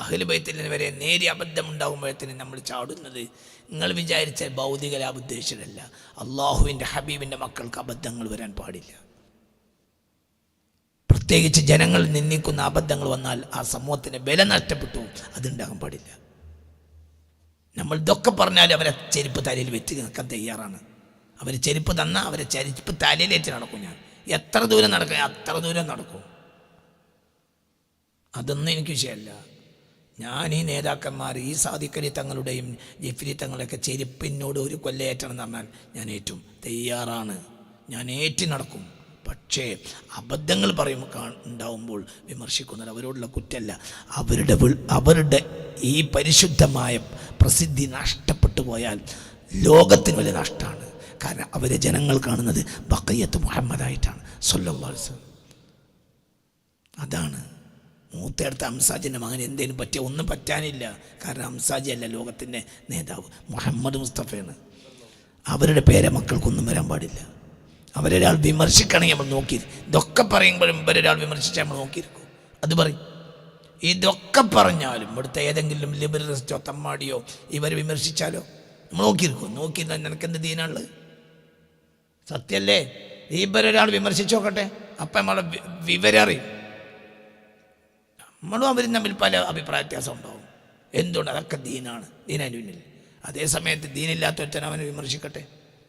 അഖിലുബൈത്തിൽ വരെ നേരിയ അബദ്ധമുണ്ടാകുമ്പോഴത്തേന് നമ്മൾ ചാടുന്നത്. നിങ്ങൾ വിചാരിച്ച ഭൗതിക ലാഭോദ്ദേശരല്ല അള്ളാഹുവിന്റെ ഹബീബിന്റെ മക്കൾക്ക് അബദ്ധങ്ങൾ വരാൻ പാടില്ല. പ്രത്യേകിച്ച് ജനങ്ങൾ നിന്ദിക്കുന്ന അബദ്ധങ്ങൾ വന്നാൽ ആ സമൂഹത്തിന് വില നഷ്ടപ്പെട്ടു. അതുണ്ടാകാൻ പാടില്ല. നമ്മൾ ഇതൊക്കെ പറഞ്ഞാൽ അവരെ ചെരുപ്പ് തലയിൽ വെച്ച് നിൽക്കാൻ തയ്യാറാണ്. അവർ ചെരുപ്പ് തന്നാൽ അവരെ ചെരുപ്പ് തലയിലേറ്റ് നടക്കും ഞാൻ. എത്ര ദൂരം നടക്കും? അത്ര ദൂരം നടക്കും. അതൊന്നും എനിക്ക് വിഷയമല്ല. ഞാൻ ഈ നേതാക്കന്മാർ ഈ സാദിക്കലി തങ്ങളുടെയും ജിഫ്രി തങ്ങളുടെയൊക്കെ ചെരുപ്പിനോട് ഒരു കൊല്ലയേറ്റണം പറഞ്ഞാൽ ഞാൻ ഏറ്റും തയ്യാറാണ്. ഞാൻ ഏറ്റി നടക്കും. പക്ഷേ അബദ്ധങ്ങൾ പറയും ഉണ്ടാവുമ്പോൾ വിമർശിക്കുന്നത് അവരോടുള്ള കുറ്റമല്ല. അവരുടെ അവരുടെ ഈ പരിശുദ്ധമായ പ്രസിദ്ധി നഷ്ടപ്പെട്ടു പോയാൽ ലോകത്തിന് വലിയ നഷ്ടമാണ്. കാരണം അവരെ ജനങ്ങൾ കാണുന്നത് ബക്കയ്യത്ത് മുഹമ്മദായിട്ടാണ്. വസല്ലം. അതാണ്. മൂത്തടുത്ത ഹംസാജിന്റെ മകൻ എന്തേലും പറ്റിയ? ഒന്നും പറ്റാനില്ല. കാരണം ഹംസാജി അല്ല ലോകത്തിന്റെ നേതാവ്. മുഹമ്മദ് മുസ്തഫയാണ്. അവരുടെ പേരെ മക്കൾക്കൊന്നും വരാൻ പാടില്ല. അവരൊരാൾ വിമർശിക്കണമെങ്കിൽ നമ്മൾ നോക്കി. ഇതൊക്കെ പറയുമ്പോഴും ഇവരൊരാൾ വിമർശിച്ചാൽ നമ്മൾ നോക്കിയിരിക്കും. അത് പറയും. ഇതൊക്കെ പറഞ്ഞാലും ഇവിടുത്തെ ഏതെങ്കിലും ലിബറലിസ്റ്റോ തമ്മാടിയോ ഇവർ വിമർശിച്ചാലോ? നമ്മൾ നോക്കിയിരിക്കും. നോക്കിയിരുന്നാൽ നിനക്കെന്ത് ദീനുള്ളത് സത്യല്ലേ ഇവരൊരാൾ വിമർശിച്ചു നോക്കട്ടെ. അപ്പം നമ്മളെ വി- വിവരം അറിയും നമ്മളും അവരും തമ്മിൽ പല അഭിപ്രായ വ്യത്യാസം ഉണ്ടാവും. എന്തുകൊണ്ട്? അതൊക്കെ ദീനാണ്. ദീനു പിന്നിൽ. അതേ സമയത്ത് ദീനില്ലാത്ത ഒരുത്തൻ അവനെ വിമർശിക്കട്ടെ?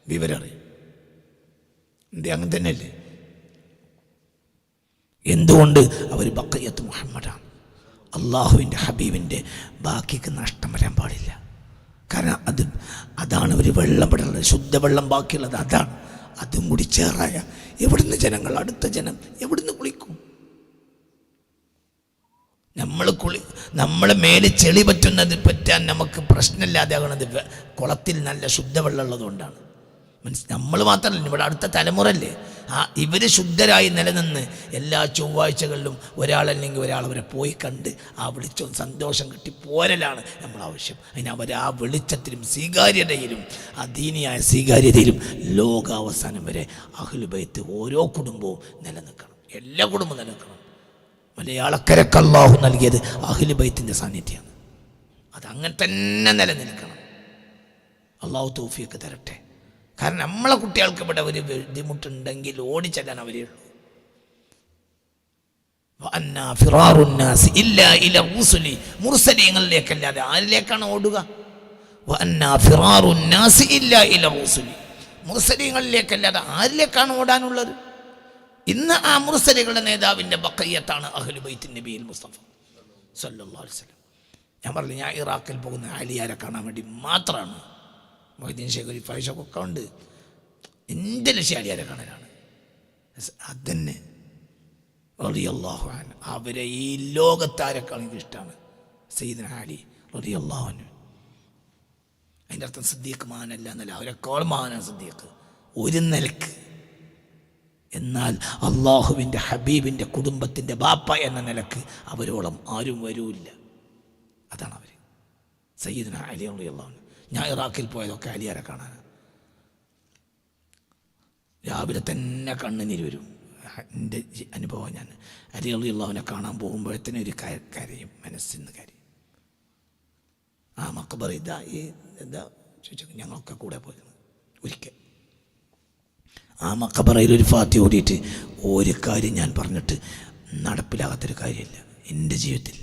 വിവരം അറിയും എന്തേ അങ്ങനെ തന്നെയല്ലേ? എന്തുകൊണ്ട് അവർ ബക്കയ്യത്ത് മുഹമ്മദാണ്? അള്ളാഹുവിന്റെ ഹബീബിന്റെ ബാക്കിക്ക് നഷ്ടം വരാൻ പാടില്ല. കാരണം അത് അതാണ് ഒരു വെള്ളം പെടുന്നത് ശുദ്ധവെള്ളം ബാക്കിയുള്ളത് അതാണ്. അതും കൂടി ചേറായ എവിടുന്ന് ജനങ്ങൾ? അടുത്ത ജനം എവിടുന്ന് കുളിക്കും? നമ്മൾ കുളി നമ്മളെ മേലെ ചെളി പറ്റുന്നത് പറ്റാൻ നമുക്ക് പ്രശ്നമില്ലാതെ ആകണത് കുളത്തിൽ നല്ല ശുദ്ധവെള്ളം ഉള്ളതുകൊണ്ടാണ് മനസ് നമ്മൾ മാത്രമല്ല ഇവിടെ അടുത്ത തലമുറല്ലേ ആ ഇവർ ശുദ്ധരായി നിലനിന്ന് എല്ലാ ചൊവ്വാഴ്ചകളിലും ഒരാളല്ലെങ്കിൽ ഒരാൾ അവരെ പോയി കണ്ട് ആ വെളിച്ചവും സന്തോഷം കിട്ടി പോരലാണ് നമ്മൾ ആവശ്യം. അതിന് അവർ ആ വെളിച്ചത്തിലും സ്വീകാര്യതയിലും ആ ദീനിയായ സ്വീകാര്യതയിലും ലോകാവസാനം വരെ അഹ്ലുബൈത്ത് ഓരോ കുടുംബവും നിലനിൽക്കണം. എല്ലാ കുടുംബവും നിലനിൽക്കണം. മലയാളക്കരക്ക് അള്ളാഹു നൽകിയത് അഖിലി ബൈത്തിന്റെ സാന്നിധ്യമാണ്. അതങ്ങനെ തന്നെ നിലനിൽക്കണം. അള്ളാഹു തോഫിയൊക്കെ തരട്ടെ. കാരണം നമ്മളെ കുട്ടികൾക്ക് ഇവിടെ ഒരു ബുദ്ധിമുട്ടുണ്ടെങ്കിൽ ഓടിച്ചെല്ലാൻ അവരേ ഉള്ളൂ. മുർസലീങ്ങളിലേക്കല്ലാതെ ആരിലേക്കാണ് ഓടുക. മുർസലീങ്ങളിലേക്കല്ലാതെ ആരിലേക്കാണ് ഓടാനുള്ളത്? ഇന്ന് ആ മുർസലികളുടെ നേതാവിന്റെ ബക്കയ്യത്താണ് അഹ്ലു ബൈത്തിൻ നബിയിൽ മുസ്തഫ. സല്ലല്ലാഹു വസ്ലം ഞാൻ പറഞ്ഞു ഞാൻ ഇറാഖിൽ പോകുന്ന ആലിയാരെ കാണാൻ വേണ്ടി മാത്രമാണ് മൊയ്തീൻ ഷേഖ് ഫൈഷൊക്കെ ഉണ്ട്. എന്റെ ലക്ഷ്യം ആലിയാരെ കാണാനാണ് അതന്നെ. റളിയല്ലാഹു അൻഹു. അവരെ ഈ ലോകത്താരെക്കാളും എനിക്ക് ഇഷ്ടമാണ്? സയ്യിദ്ന ആലി റളിയല്ലാഹു അൻഹു. അതിന്റെ അർത്ഥം സിദ്ദീഖ് മാനല്ല എന്നല്ല. അവരെക്കാൾ മാനാണ് സിദ്ദീഖ്. ഒരു നിലയ്ക്ക്. എന്നാൽ അള്ളാഹുവിന്റെ ഹബീബിന്റെ കുടുംബത്തിന്റെ ബാപ്പ എന്ന നിലയ്ക്ക് അവരോളം ആരും വരൂല്ല. അതാണ് അവർ സയ്യിദിന അലി അള്ളാഹു ഞാൻ ഇറാഖിൽ പോയതൊക്കെ അലിയാരെ കാണാനാണ് രാവിലെ തന്നെ കണ്ണുനീര് വരും. എന്റെ അനുഭവം ഞാൻ അലി അള്ളാഹുവിനെ കാണാൻ പോകുമ്പോഴത്തേനും ഒരു കരയും കരയും മനസ്സിന്ന് കരയും. ആ മക്കബർ ഇതാ ഈ എന്താ ചോദിച്ചു ഞങ്ങളൊക്കെ കൂടെ പോയിരുന്നു. ഒരിക്കൽ. ആ മക്കബറയിൽ ഒരു ഫാത്തി ഓടിയിട്ട് ഒരു കാര്യം ഞാൻ പറഞ്ഞിട്ട് നടപ്പിലാകാത്തൊരു കാര്യമില്ല. എന്റെ ജീവിതത്തിൽ